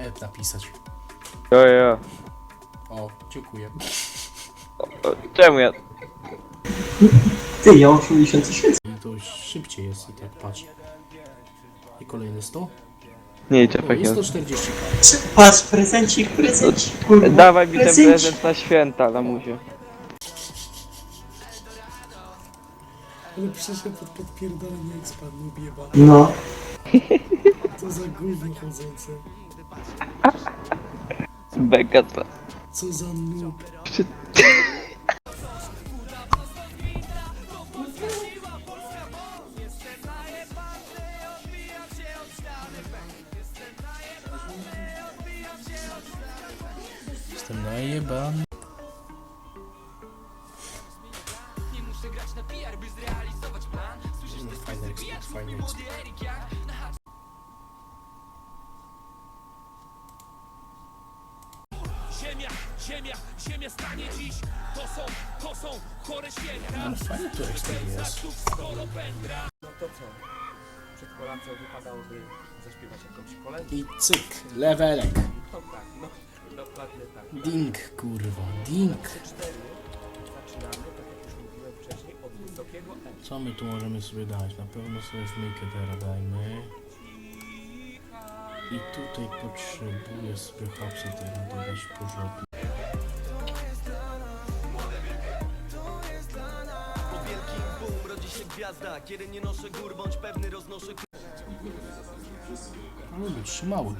Ed napisać. Jo, jo. O, dziękuję. O, Czemu ja? Ty, ja mam 80 tysięcy. I to szybciej jest i tak patrz. I kolejne 100? Nie, O, czekaj. i ja- 140 Patrz, prezencik, prezencik, kurwa. Dawaj mi ten prezencik. prezent na święta, lamusie. Ale przeszedł pod podpierdolenie expa, noob jebany. No. Co za gówno chodzące. Beka to. Co za noob. Jestem najebany. No, Fajny ekspert, fajny ekspert. Ziemia, ziemia stanie dziś To są, to są chore świenia Ale fajny tu ekspert jest. No to co? Przed kolacją wypadałoby zaśpiewać jakąś kolędę. I cyk, levelek. No tak, no dokładnie tak. Ding, kurwa, ding. Zaczynamy, tak jak już mówiłem wcześniej, od wysokiego E. Co my tu możemy sobie dać? Na pewno sobie w Makedera dajmy. I tutaj potrzebuję sobie hapsa tego dodać porządnie. Gwiazda Kiedy nie noszę gór, bądź pewny, roznoszę Ale by trzymały.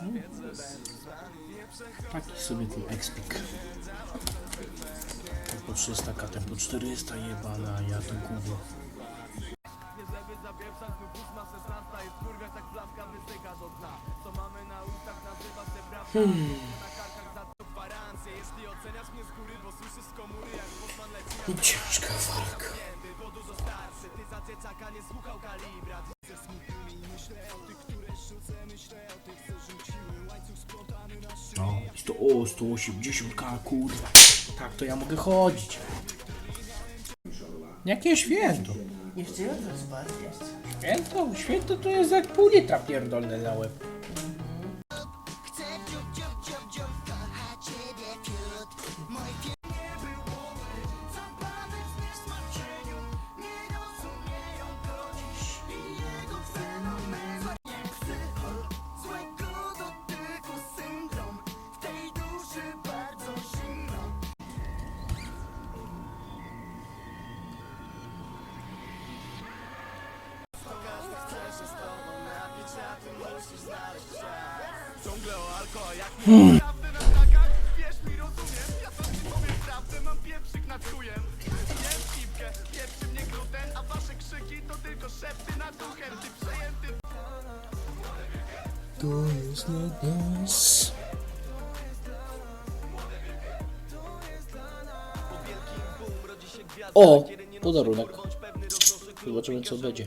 Hmm. Taki sobie ten expik. Ten po 300, ten po 400 jebana, ja to kubo. Hmm. Ciężka walka. No, 100, o, 180 k kurwa. Tak, to ja mogę chodzić. Jakie święto? Jeszcze jutro jeszcze. Święto? Święto to jest jak pół litra pierdolne na łeb. To jest na nas. O! Podarunek. Zobaczymy co będzie.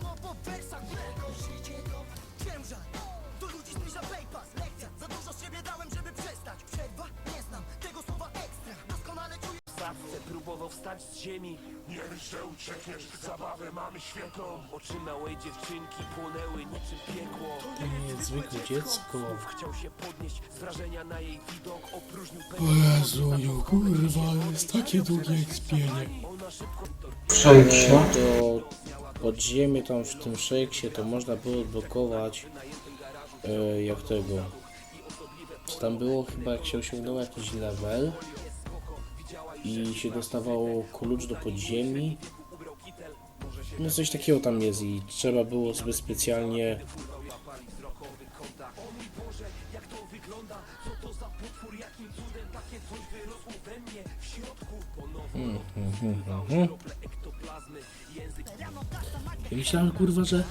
próbował wstać z ziemi Nie że uciekniesz, zabawę mamy świętą Oczy małej dziewczynki płonęły niczym piekło Niezwykłe dziecko. Chciał się podnieść z wrażenia na jej widok Opróżnił O Jezu, kurwa, jest takie długie ekspienie. Przejdź się. To podziemie tam w tym szejksie to można było odblokować e, jak tego. Co tam było chyba jak się osiągnął jakiś level i się dostawało klucz do podziemi. No coś takiego tam jest i trzeba było sobie specjalnie. Ja myślałem kurwa, że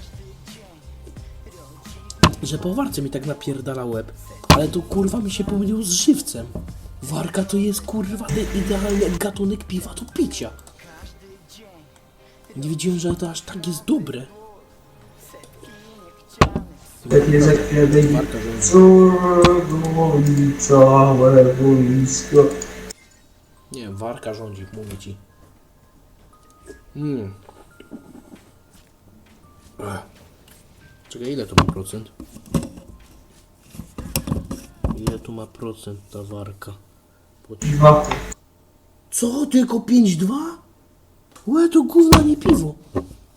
że po warce mi tak napierdala łeb, ale tu kurwa mi się pomylił z żywcem. Warka to jest kurwa idealny gatunek piwa do picia. Nie wiedziałem, że to aż tak jest dobre. Tak jest jak kiedy rządzi. Całe wojsko. Nie, warka rządzi, mówię ci. Mm. Ech. Czekaj, ile to ma procent? Ile tu ma procent ta warka? Poczekaj. Dwa. Co? Tylko 5,2? Łe, to gówno, nie piwo.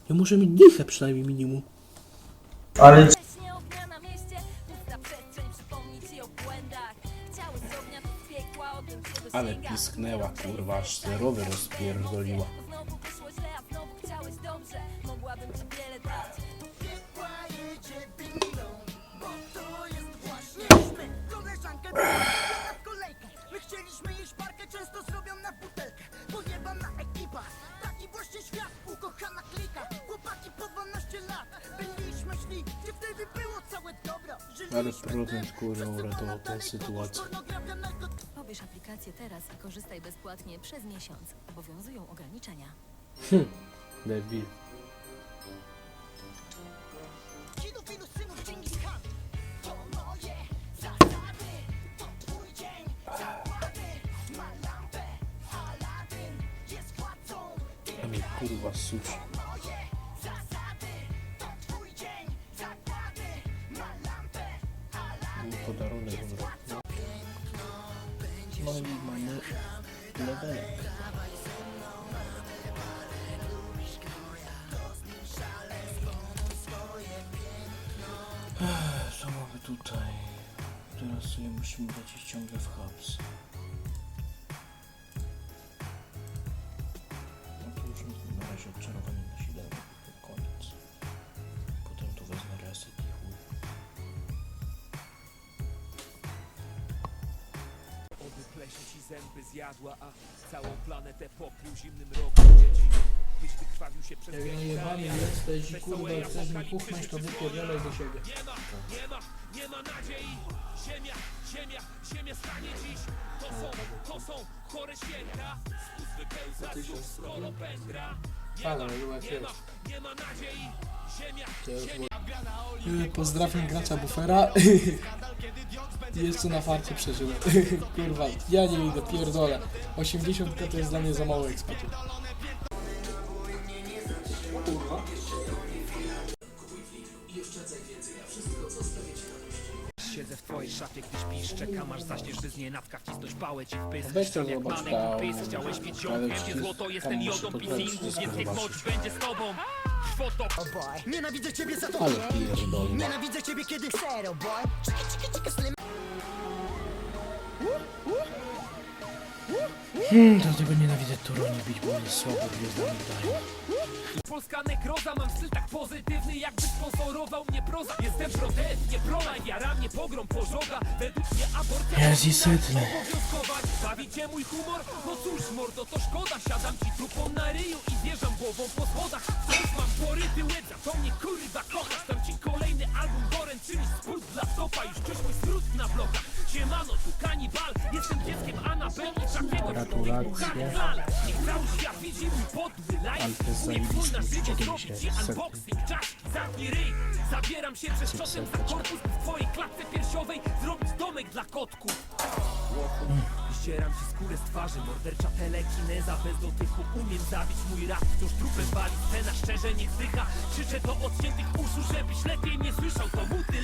Ja muszę mieć dychę przynajmniej minimum. Ale Wcześnie ognia na mieście, pusta przestrzeń przypomni ci o błędach. Chciały z ognia to z piekła, ogień cię dosięga. Ale pisknęła, kurwa, aż zerowy rozpierdoliła. Ale tym, kurwa, uratował tę sytuację. Pobierz aplikację teraz i korzystaj bezpłatnie przez miesiąc. Obowiązują ograniczenia. Debil. Kilofilu synów podarunek od roku. No i mamy levelek. Tutaj? Teraz sobie musimy lecieć ciągle w hubs. Zęby zjadła, a całą planetę pokrył zimnym rokiem dzieci. Byś wykrwawił się przez Jak najebany jesteś i kurwa chcesz mi kuchnąć, to wypierdalaj do siebie. Nie ma, nie ma, nie ma nadziei. Ziemia, ziemia, ziemia stanie dziś. To są, to są chore święta. Z ust wypełza znów skolopendra. Ale była Nie ma, nie ma nadziei. Pozdrawiam gracza bufera. Jeszcze na farcie przeżyłem. Kurwa, ja nie idę, pierdolę. 80 to jest dla mnie za mało ekspitu. Siedzę w twojej szafie, gdy śpisz, czekam aż zaśniesz, by z nienacka wcisnąć pałę ci w pysk. Weź to jak zobacz manek tam, pysk, chciałeś mieć złoto jest tam ten muszę jodą wszystko więc niech moc będzie z tobą. Foto. Nienawidzę ciebie za to Ale. Nienawidzę ciebie kiedy Zero boy Czekaj, czekaj, czekaj, slim Hmm, dlatego nienawidzę Toroni bić, bo jest słabo gwiazdami dają. Polska nekroza, mam styl tak pozytywny, jakby sponsorował mnie proza. Jestem pro-death, nie pro-life, jara mnie pogrom, pożoga. Według mnie aborcja Jest i setny. obowiązkowa. Bawi cię mój humor? No cóż, mordo, to szkoda. Siadam ci trupą na ryju i zjeżdżam głową po schodach. To mnie kurwa kochasz. Dam ci kolejny album Goren, czyli spód dla stopa. Już czuć mój skrót na blokach. Siemano, tu kanibal, jestem dzieckiem Anabel i takiego Gratulacje. Niech cały świat widzi mój podły jest Umiem chuj na życie zrobić ci unboxing, czaszki, zamknij ryj. Zabieram się przez czotem za korpus W twojej klatce piersiowej. Zrobić domek dla kotków Ścieram ci skórę z twarzy, mordercza telekineza. Bez dotyku umiem zabić mój rap. Wciąż trupem wali scena, szczerze nie wzdycha Krzyczę do odciętych uszu, żebyś lepiej nie słyszał. To buty